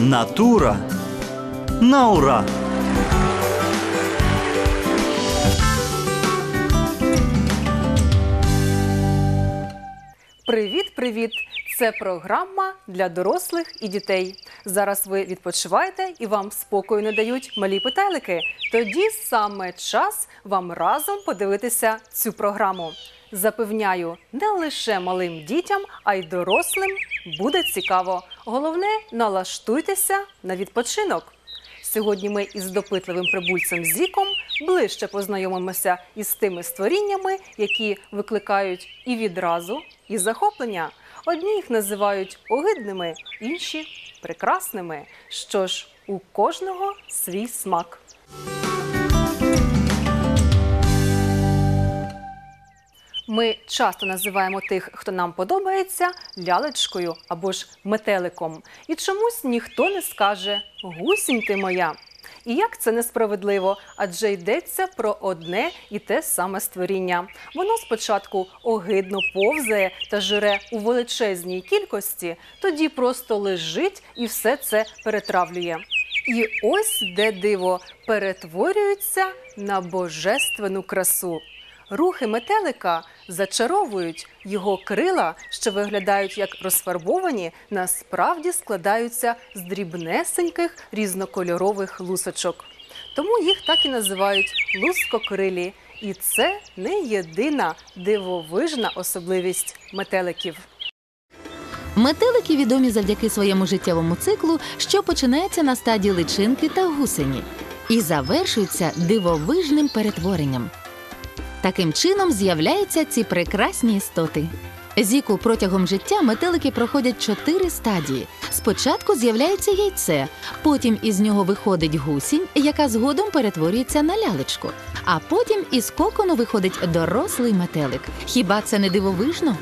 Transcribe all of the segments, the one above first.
Натура на ура! Привіт, привіт! Це програма для дорослих і дітей. Зараз ви відпочиваєте і вам спокою не дають малі питайлики. Тоді саме час вам разом подивитися цю програму. Запевняю, не лише малим дітям, а й дорослим буде цікаво. Головне, налаштуйтеся на відпочинок. Сьогодні ми із допитливим прибульцем Зіком ближче познайомимося із тими створіннями, які викликають і відразу, і захоплення. Одні їх називають огидними, інші прекрасними. Що ж, у кожного свій смак. Ми часто називаємо тих, хто нам подобається, лялечкою або ж метеликом. І чомусь ніхто не скаже гусінь ти моя. І як це несправедливо, адже йдеться про одне і те саме створіння. Воно спочатку огидно повзає та жире у величезній кількості, тоді просто лежить і все це перетравлює. І ось де диво перетворюється на божественну красу. Рухи метелика зачаровують його крила, що виглядають як розфарбовані, насправді складаються з дрібнесеньких різнокольорових лусочок. Тому їх так і називають лускокрилі. І це не єдина дивовижна особливість метеликів. Метелики відомі завдяки своєму життєвому циклу, що починається на стадії личинки та гусені і завершується дивовижним перетворенням. Таким чином з'являються ці прекрасні істоти. Зіку протягом життя метелики проходять чотири стадії. Спочатку з'являється яйце, потім із нього виходить гусінь, яка згодом перетворюється на лялечку. А потім із кокону виходить дорослий метелик. Хіба це не дивовижно?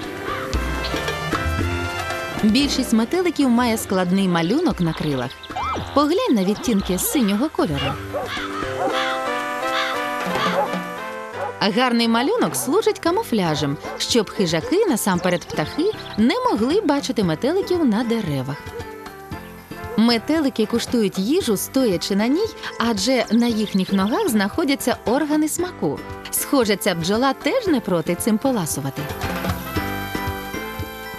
Більшість метеликів має складний малюнок на крилах. Поглянь на відтінки синього кольору. Гарний малюнок служить камуфляжем, щоб хижаки, насамперед птахи, не могли бачити метеликів на деревах. Метелики куштують їжу, стоячи на ній, адже на їхніх ногах знаходяться органи смаку. Схоже, ця бджола теж не проти цим поласувати.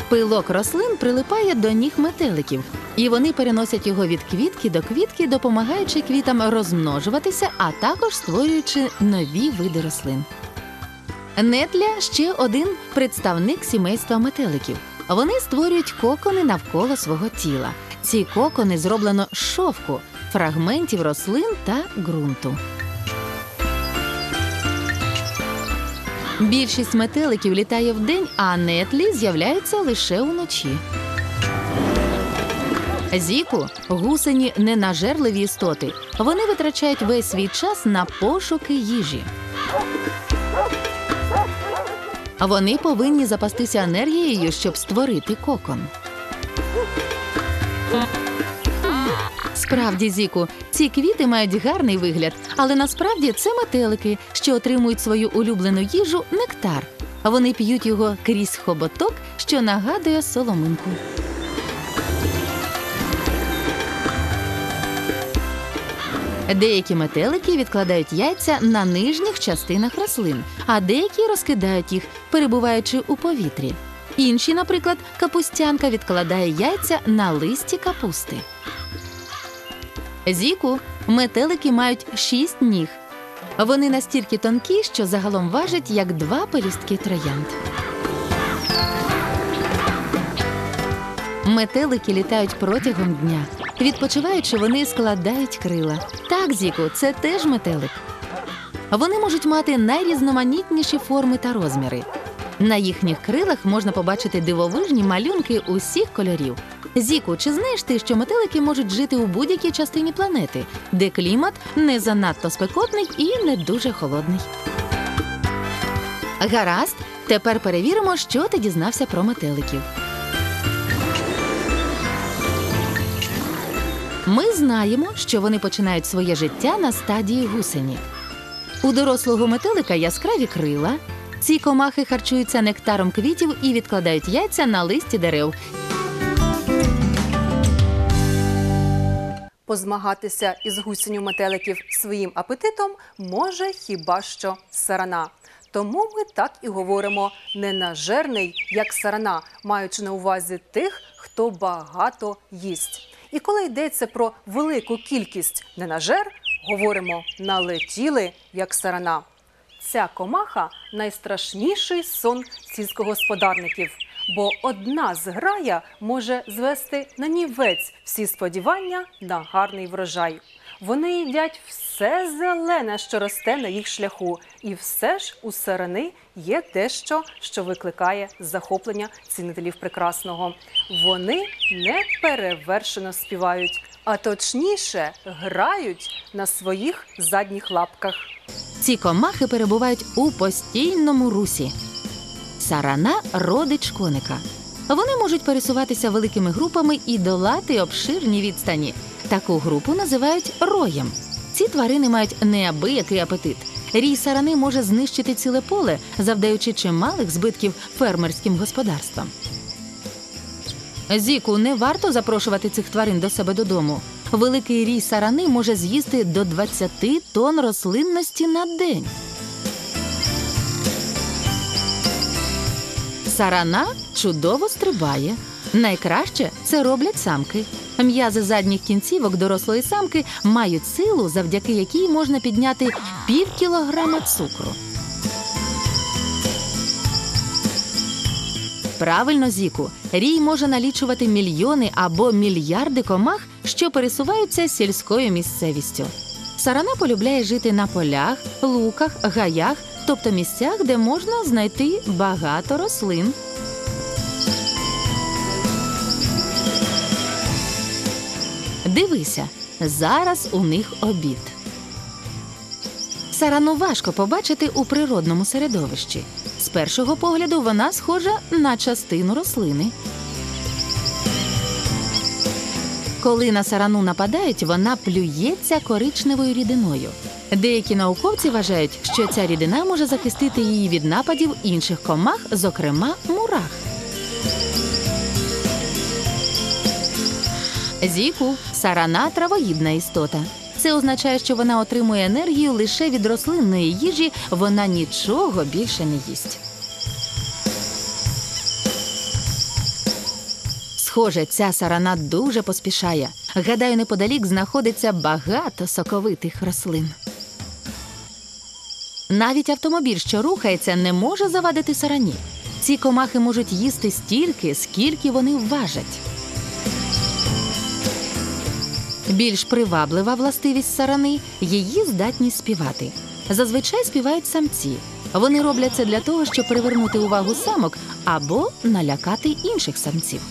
Пилок рослин прилипає до ніг метеликів, і вони переносять його від квітки до квітки, допомагаючи квітам розмножуватися, а також створюючи нові види рослин. Нетля ще один представник сімейства метеликів. Вони створюють кокони навколо свого тіла. Ці кокони зроблено шовку, фрагментів рослин та ґрунту. Більшість метеликів літає вдень, а нетлі з'являються лише уночі. Зіку гусені ненажерливі істоти. Вони витрачають весь свій час на пошуки їжі. Вони повинні запастися енергією, щоб створити кокон. Справді, Зіку, ці квіти мають гарний вигляд, але насправді це метелики, що отримують свою улюблену їжу нектар. Вони п'ють його крізь хоботок, що нагадує соломинку. Деякі метелики відкладають яйця на нижніх частинах рослин, а деякі розкидають їх, перебуваючи у повітрі. Інші, наприклад, капустянка відкладає яйця на листі капусти. Зіку метелики мають шість ніг. Вони настільки тонкі, що загалом важать як два пелюстки троянд. Метелики літають протягом дня. Відпочиваючи, вони складають крила. Так, Зіку, це теж метелик. Вони можуть мати найрізноманітніші форми та розміри. На їхніх крилах можна побачити дивовижні малюнки усіх кольорів. Зіку, чи знаєш ти, що метелики можуть жити у будь-якій частині планети, де клімат не занадто спекотний і не дуже холодний? Гаразд, тепер перевіримо, що ти дізнався про метеликів. Ми знаємо, що вони починають своє життя на стадії гусені. У дорослого метелика яскраві крила. Ці комахи харчуються нектаром квітів і відкладають яйця на листі дерев. Позмагатися із гусінню метеликів своїм апетитом може хіба що сарана. Тому ми так і говоримо ненажерний, як сарана, маючи на увазі тих, хто багато їсть. І коли йдеться про велику кількість ненажер, говоримо налетіли, як сарана. Ця комаха найстрашніший сон сільськогосподарників, бо одна зграя може звести на нівець всі сподівання на гарний врожай. Вони їдять все зелене, що росте на їх шляху, і все ж у сарани є дещо, що викликає захоплення цінителів прекрасного. Вони неперевершено співають, а точніше грають на своїх задніх лапках. Ці комахи перебувають у постійному русі. Сарана родич коника. Вони можуть пересуватися великими групами і долати обширні відстані. Таку групу називають роєм. Ці тварини мають неабиякий апетит. Рій сарани може знищити ціле поле, завдаючи чималих збитків фермерським господарствам. Зіку не варто запрошувати цих тварин до себе додому. Великий рій сарани може з'їсти до 20 тонн рослинності на день. Сарана чудово стрибає. Найкраще це роблять самки. М'язи задніх кінцівок дорослої самки мають силу, завдяки якій можна підняти пів кілограма цукру. Правильно, Зіку, рій може налічувати мільйони або мільярди комах, що пересуваються сільською місцевістю. Сарана полюбляє жити на полях, луках, гаях, тобто місцях, де можна знайти багато рослин. Дивися, зараз у них обід. Сарану важко побачити у природному середовищі. З першого погляду вона схожа на частину рослини. Коли на сарану нападають, вона плюється коричневою рідиною. Деякі науковці вважають, що ця рідина може захистити її від нападів інших комах, зокрема мурах. Зіку сарана травоїдна істота. Це означає, що вона отримує енергію лише від рослинної їжі, вона нічого більше не їсть. Схоже, ця сарана дуже поспішає. Гадаю, неподалік знаходиться багато соковитих рослин. Навіть автомобіль, що рухається, не може завадити сарані. Ці комахи можуть їсти стільки, скільки вони важать. Більш приваблива властивість сарани її здатність співати. Зазвичай співають самці. Вони роблять це для того, щоб привернути увагу самок або налякати інших самців.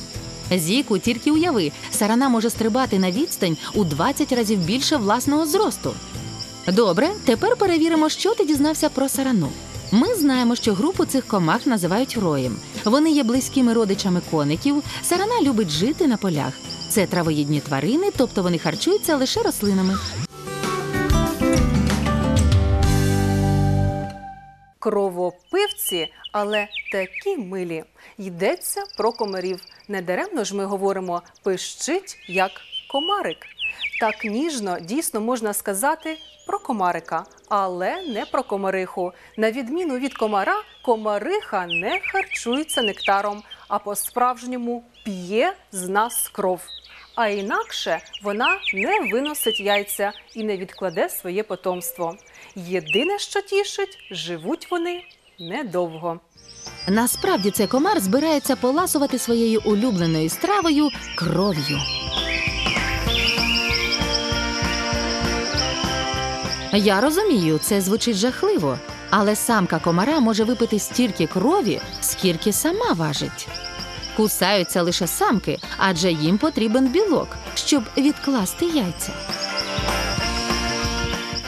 Зіку, тільки уяви, сарана може стрибати на відстань у 20 разів більше власного зросту. Добре, тепер перевіримо, що ти дізнався про сарану. Ми знаємо, що групу цих комах називають роєм. Вони є близькими родичами коників. Сарана любить жити на полях. Це травоїдні тварини, тобто вони харчуються лише рослинами. Кровопивці, але такі милі. Йдеться про комарів. Недаремно ж ми говоримо пищить як комарик. Так ніжно дійсно можна сказати про комарика, але не про комариху. На відміну від комара, комариха не харчується нектаром, а по-справжньому п'є з нас кров. А інакше вона не виносить яйця і не відкладе своє потомство. Єдине, що тішить, живуть вони недовго. Насправді цей комар збирається поласувати своєю улюбленою стравою кров'ю. Я розумію, це звучить жахливо, але самка комара може випити стільки крові, скільки сама важить. Кусаються лише самки, адже їм потрібен білок, щоб відкласти яйця.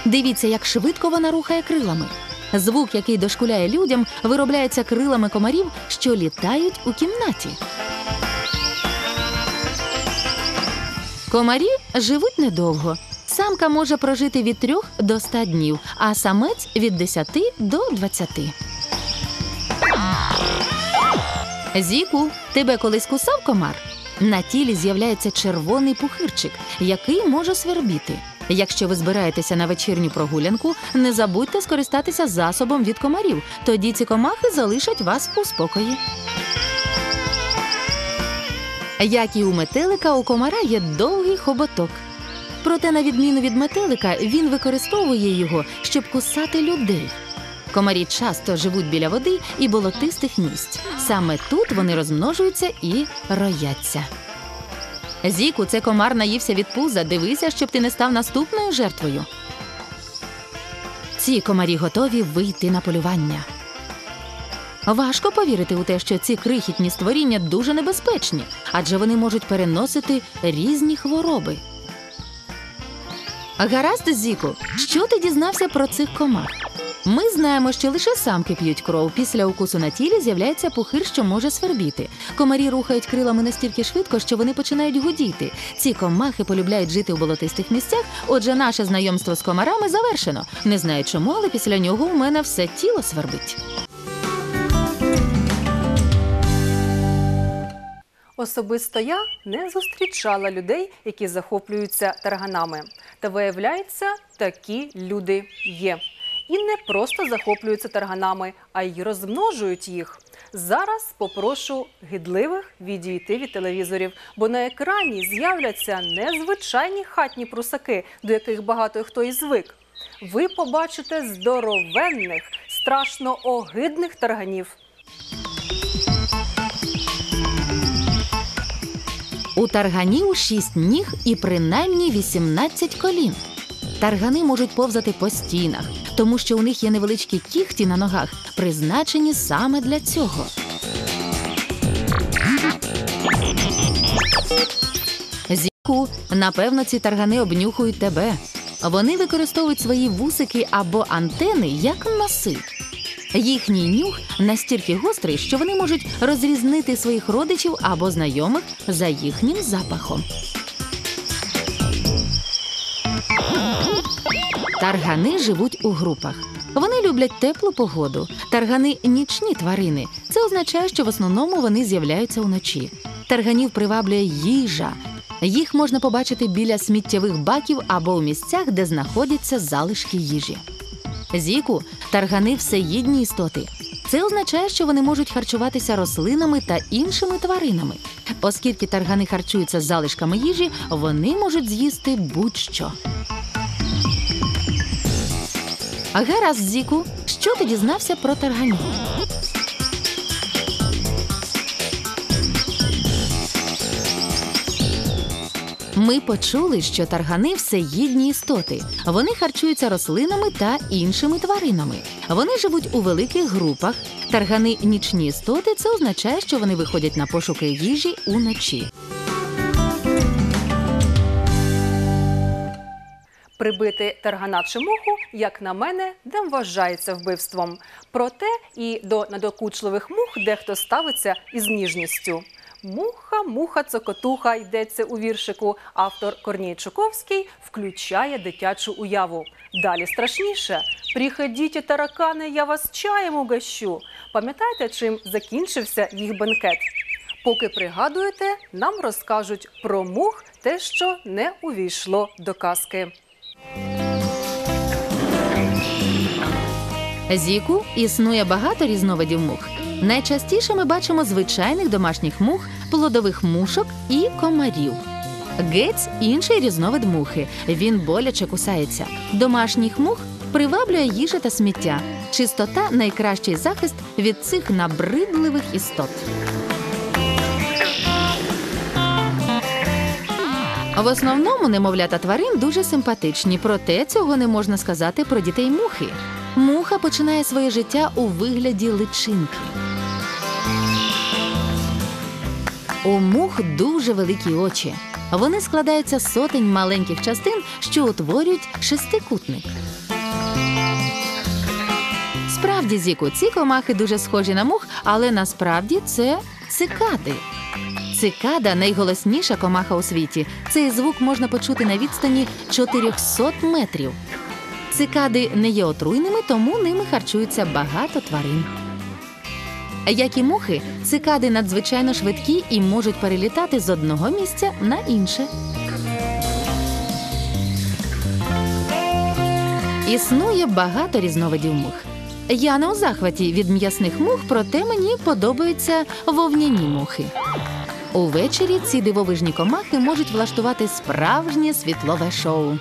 Дивіться, як швидко вона рухає крилами. Звук, який дошкуляє людям, виробляється крилами комарів, що літають у кімнаті. Комарі живуть недовго. Самка може прожити від 3 до 100 днів, а самець від 10 до 20. Зіку, тебе колись кусав комар? На тілі з'являється червоний пухирчик, який може свербіти. Якщо ви збираєтеся на вечірню прогулянку, не забудьте скористатися засобом від комарів. Тоді ці комахи залишать вас у спокої. Як і у метелика, у комара є довгий хоботок. Проте, на відміну від метелика, він використовує його, щоб кусати людей. Комарі часто живуть біля води і болотистих місць. Саме тут вони розмножуються і рояться. Зіку, це комар наївся від пуза. Дивися, щоб ти не став наступною жертвою. Ці комарі готові вийти на полювання. Важко повірити у те, що ці крихітні створіння дуже небезпечні, адже вони можуть переносити різні хвороби. Гаразд, Зіку, що ти дізнався про цих комах? Ми знаємо, що лише самки п'ють кров. Після укусу на тілі з'являється пухир, що може свербіти. Комарі рухають крилами настільки швидко, що вони починають гудіти. Ці комахи полюбляють жити у болотистих місцях. Отже, наше знайомство з комарами завершено. Не знаю чому, але після нього у мене все тіло свербить. Особисто я не зустрічала людей, які захоплюються тарганами. Та виявляється, такі люди є. І не просто захоплюються тарганами, а й розмножують їх. Зараз попрошу гидливих відійти від телевізорів, бо на екрані з'являться незвичайні хатні прусаки, до яких багато хто і звик. Ви побачите здоровенних, страшно огидних тарганів. У тарганів 6 ніг і принаймні 18 колін. Таргани можуть повзати по стінах, тому що у них є невеличкі кіхті на ногах, призначені саме для цього. Зіку, напевно, ці таргани обнюхують тебе. Вони використовують свої вусики або антени як носи. Їхній нюх настільки гострий, що вони можуть розрізнити своїх родичів або знайомих за їхнім запахом. Таргани живуть у групах. Вони люблять теплу погоду. Таргани нічні тварини. Це означає, що в основному вони з'являються уночі. Тарганів приваблює їжа. Їх можна побачити біля сміттєвих баків або у місцях, де знаходяться залишки їжі. Зіку, таргани всеїдні істоти. Це означає, що вони можуть харчуватися рослинами та іншими тваринами. Оскільки таргани харчуються залишками їжі, вони можуть з'їсти будь-що. А гаразд, Зіку, що ти дізнався про тарганів? Ми почули, що таргани всеїдні істоти. Вони харчуються рослинами та іншими тваринами. Вони живуть у великих групах. Таргани нічні істоти. Це означає, що вони виходять на пошуки їжі уночі. Прибити таргана чи муху, як на мене, не вважається вбивством. Проте і до надокучливих мух дехто ставиться із ніжністю. Муха, муха, цокотуха йдеться у віршику. Автор Корній Чуковський включає дитячу уяву. Далі страшніше. Приходіть, таракани, я вас чаєм угощу. Пам'ятаєте, чим закінчився їх бенкет? Поки пригадуєте, нам розкажуть про мух те, що не увійшло до казки. Зіку існує багато різновидів мух. Найчастіше ми бачимо звичайних домашніх мух, плодових мушок і комарів. Гець інший різновид мухи. Він боляче кусається. Домашніх мух приваблює їжа та сміття. Чистота найкращий захист від цих набридливих істот. В основному немовлята тварин дуже симпатичні, проте цього не можна сказати про дітей мухи. Муха починає своє життя у вигляді личинки. У мух дуже великі очі. Вони складаються з сотень маленьких частин, що утворюють шестикутник. Справді, Зіку, ці комахи дуже схожі на мух, але насправді це цикади. Цикада найголосніша комаха у світі. Цей звук можна почути на відстані 400 метрів. Цикади не є отруйними, тому ними харчуються багато тварин. Як і мухи, цикади надзвичайно швидкі і можуть перелітати з одного місця на інше. Існує багато різновидів мух. Я не у захваті від м'ясних мух, проте мені подобаються вовняні мухи. Увечері ці дивовижні комахи можуть влаштувати справжнє світлове шоу.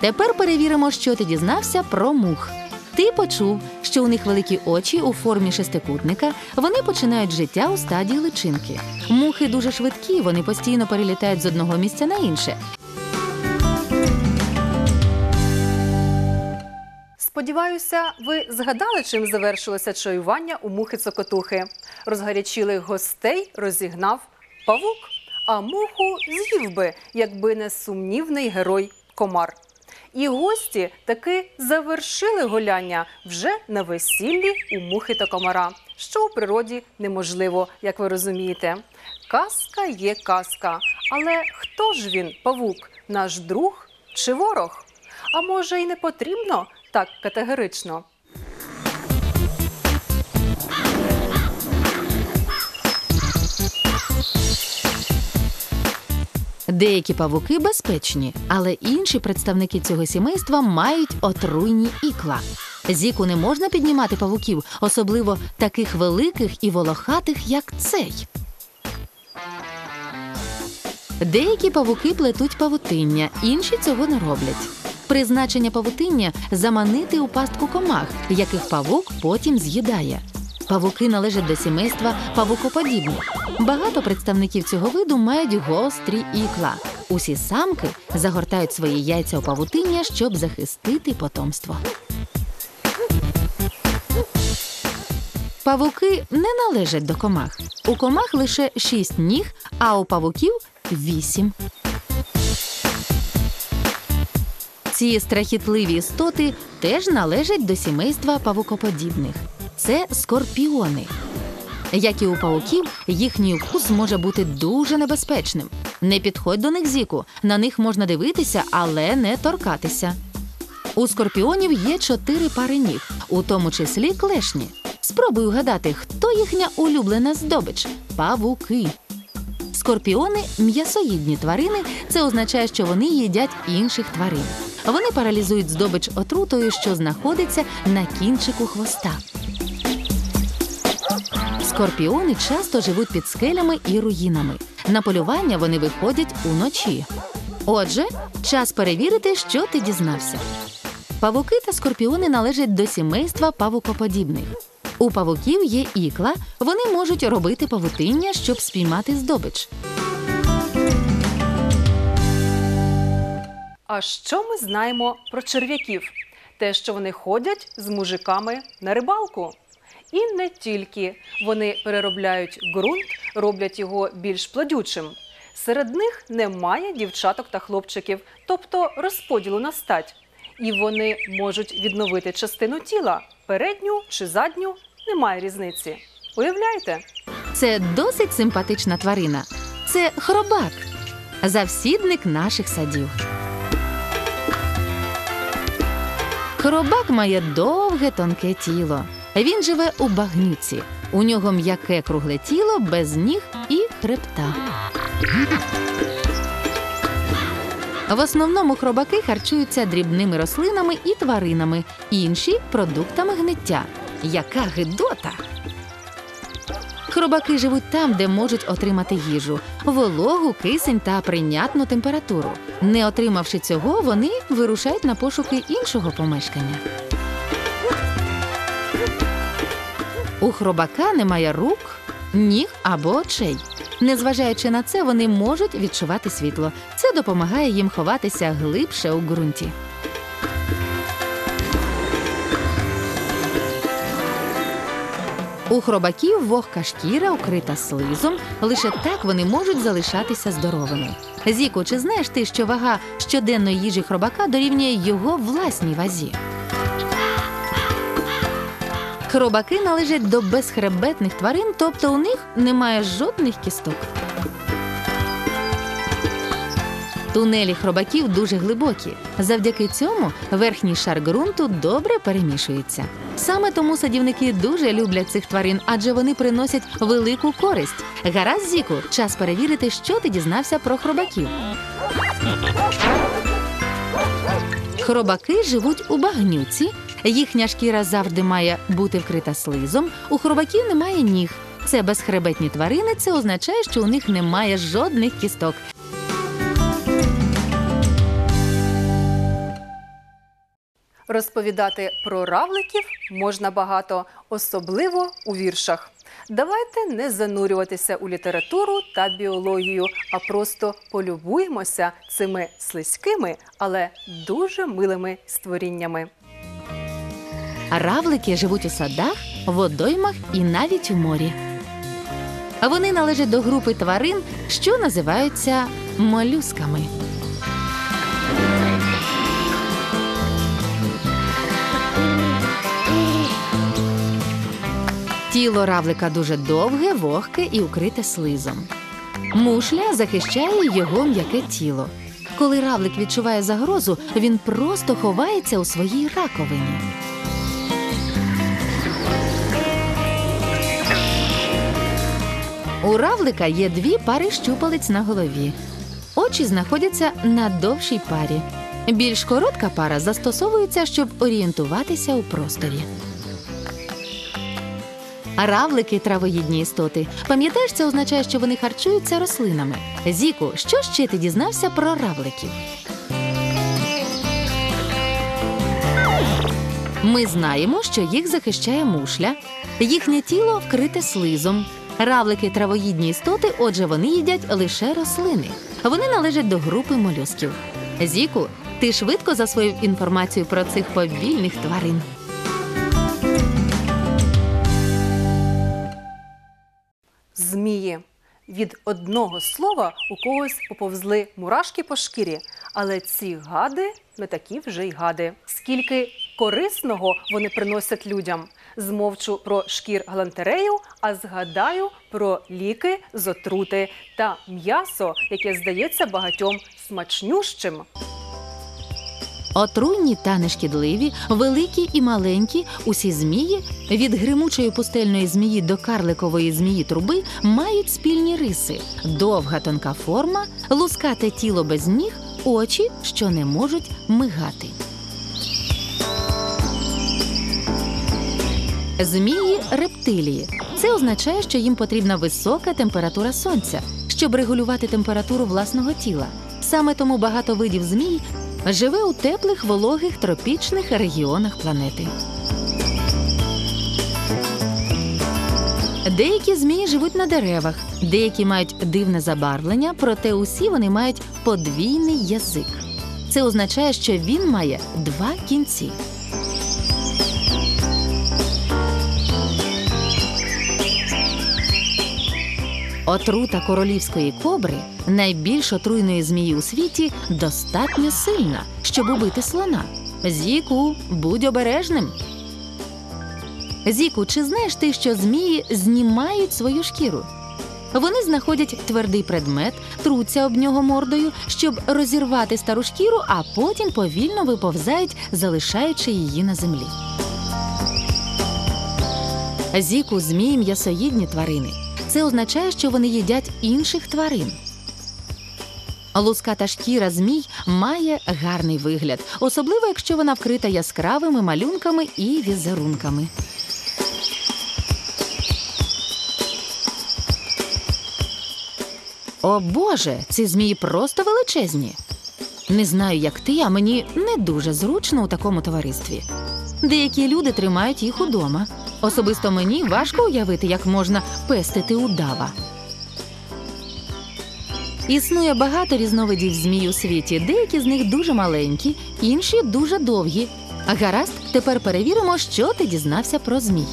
Тепер перевіримо, що ти дізнався про мух. Ти почув, що у них великі очі у формі шестикутника. Вони починають життя у стадії личинки. Мухи дуже швидкі, вони постійно перелітають з одного місця на інше. Сподіваюся, ви згадали, чим завершилося чаювання у мухи цокотухи. Розгарячілих гостей розігнав павук, а муху з'їв би, якби не сумнівний герой комар. І гості таки завершили гуляння вже на весіллі у мухи та комара, що у природі неможливо, як ви розумієте. Казка є казка, але хто ж він, павук, наш друг чи ворог? А може, й не потрібно так категорично? Деякі павуки безпечні, але інші представники цього сімейства мають отруйні ікла. Зіку не можна піднімати павуків, особливо таких великих і волохатих, як цей. Деякі павуки плетуть павутиння, інші цього не роблять. Призначення павутиння заманити у пастку комах, яких павук потім з'їдає. Павуки належать до сімейства павукоподібних. Багато представників цього виду мають гострі ікла. Усі самки загортають свої яйця у павутиння, щоб захистити потомство. Павуки не належать до комах. У комах лише шість ніг, а у павуків вісім. Ці страхітливі істоти теж належать до сімейства павукоподібних. Це скорпіони. Як і у павуків, їхній укус може бути дуже небезпечним. Не підходь до них зіку, на них можна дивитися, але не торкатися. У скорпіонів є чотири пари ніг, у тому числі клешні. Спробуй угадати, хто їхня улюблена здобич павуки. Скорпіони м'ясоїдні тварини. Це означає, що вони їдять інших тварин. Вони паралізують здобич отрутою, що знаходиться на кінчику хвоста. Скорпіони часто живуть під скелями і руїнами. На полювання вони виходять уночі. Отже, час перевірити, що ти дізнався. Павуки та скорпіони належать до сімейства павукоподібних. У павуків є ікла, вони можуть робити павутиння, щоб спіймати здобич. А що ми знаємо про черв'яків? Те, що вони ходять з мужиками на рибалку. І не тільки вони переробляють ґрунт, роблять його більш плодючим. Серед них немає дівчаток та хлопчиків, тобто розподілу на стать. І вони можуть відновити частину тіла передню чи задню, немає різниці. Уявляєте? Це досить симпатична тварина. Це хробак, завсідник наших садів. Хробак має довге тонке тіло. Він живе у багнюці. У нього м'яке кругле тіло без ніг і хребта. В основному хробаки харчуються дрібними рослинами і тваринами, інші продуктами гниття. Яка гидота! Хробаки живуть там, де можуть отримати їжу, вологу, кисень та прийнятну температуру. Не отримавши цього, вони вирушають на пошуки іншого помешкання. У хробака немає рук, ніг або очей. Незважаючи на це, вони можуть відчувати світло. Це допомагає їм ховатися глибше у ґрунті. У хробаків вогка шкіра укрита слизом, лише так вони можуть залишатися здоровими. Зіко, чи знаєш ти, що вага щоденної їжі хробака дорівнює його власній вазі? Хробаки належать до безхребетних тварин, тобто у них немає жодних кісток. Тунелі хробаків дуже глибокі. Завдяки цьому верхній шар ґрунту добре перемішується. Саме тому садівники дуже люблять цих тварин, адже вони приносять велику користь. Гаразд, Зіку, час перевірити, що ти дізнався про хробаків. Хробаки живуть у багнюці. Їхня шкіра завжди має бути вкрита слизом. У хробаків немає ніг. Це безхребетні тварини. Це означає, що у них немає жодних кісток. Розповідати про равликів можна багато, особливо у віршах. Давайте не занурюватися у літературу та біологію, а просто полюбуємося цими слизькими, але дуже милими створіннями. Равлики живуть у садах, водоймах і навіть у морі. Вони належать до групи тварин, що називаються молюсками. Тіло равлика дуже довге, вогке і укрите слизом. Мушля захищає його м'яке тіло. Коли равлик відчуває загрозу, він просто ховається у своїй раковині. У равлика є дві пари щупалець на голові. Очі знаходяться на довшій парі. Більш коротка пара застосовується, щоб орієнтуватися у просторі. Равлики травоїдні істоти. Пам'ятаєш, це означає, що вони харчуються рослинами. Зіку, що ще ти дізнався про равликів? Ми знаємо, що їх захищає мушля. Їхнє тіло вкрите слизом. Равлики травоїдні істоти, отже, вони їдять лише рослини. Вони належать до групи молюсків. Зіку, ти швидко засвоїв інформацію про цих повільних тварин. Змії. Від одного слова у когось поповзли мурашки по шкірі, але ці гади не такі вже й гади. Скільки корисного вони приносять людям. Змовчу про шкір галантерею, а згадаю про ліки з отрути та м'ясо, яке здається багатьом смачнющим. Отруйні та нешкідливі, великі і маленькі, усі змії від гримучої пустельної змії до карликової змії труби мають спільні риси: довга тонка форма, лускате тіло без ніг, очі, що не можуть мигати. Змії рептилії. Це означає, що їм потрібна висока температура сонця, щоб регулювати температуру власного тіла. Саме тому багато видів змій живе у теплих, вологих тропічних регіонах планети. Деякі змії живуть на деревах, деякі мають дивне забарвлення, проте усі вони мають подвійний язик. Це означає, що він має два кінці. Отрута королівської кобри, найбільш отруйної змії у світі, достатньо сильна, щоб убити слона. Зіку, будь обережним. Зіку, чи знаєш ти, що змії знімають свою шкіру? Вони знаходять твердий предмет, труться об нього мордою, щоб розірвати стару шкіру, а потім повільно виповзають, залишаючи її на землі. Зіку змії м'ясоїдні тварини. Це означає, що вони їдять інших тварин. Луската шкіра змій має гарний вигляд, особливо якщо вона вкрита яскравими малюнками і візерунками. О Боже, ці змії просто величезні. Не знаю, як ти, а мені не дуже зручно у такому товаристві. Деякі люди тримають їх удома. Особисто мені важко уявити, як можна пестити удава. Існує багато різновидів змій у світі. Деякі з них дуже маленькі, інші дуже довгі. А гаразд, тепер перевіримо, що ти дізнався про змій.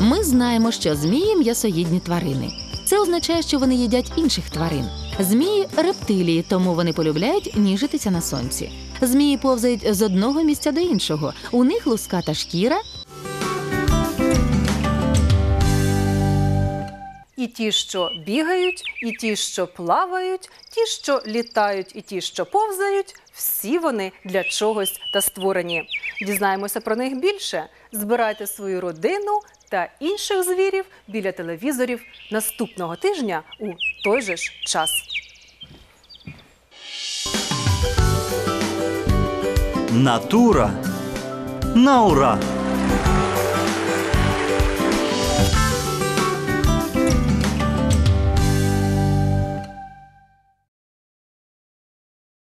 Ми знаємо, що змії м'ясоїдні тварини. Це означає, що вони їдять інших тварин. Змії рептилії, тому вони полюбляють ніжитися на сонці. Змії повзають з одного місця до іншого. У них луската шкіра, І ті, що бігають, і ті, що плавають, ті, що літають, і ті, що повзають, всі вони для чогось та створені. Дізнаємося про них більше. Збирайте свою родину та інших звірів біля телевізорів наступного тижня у той же ж час. Натура на ура!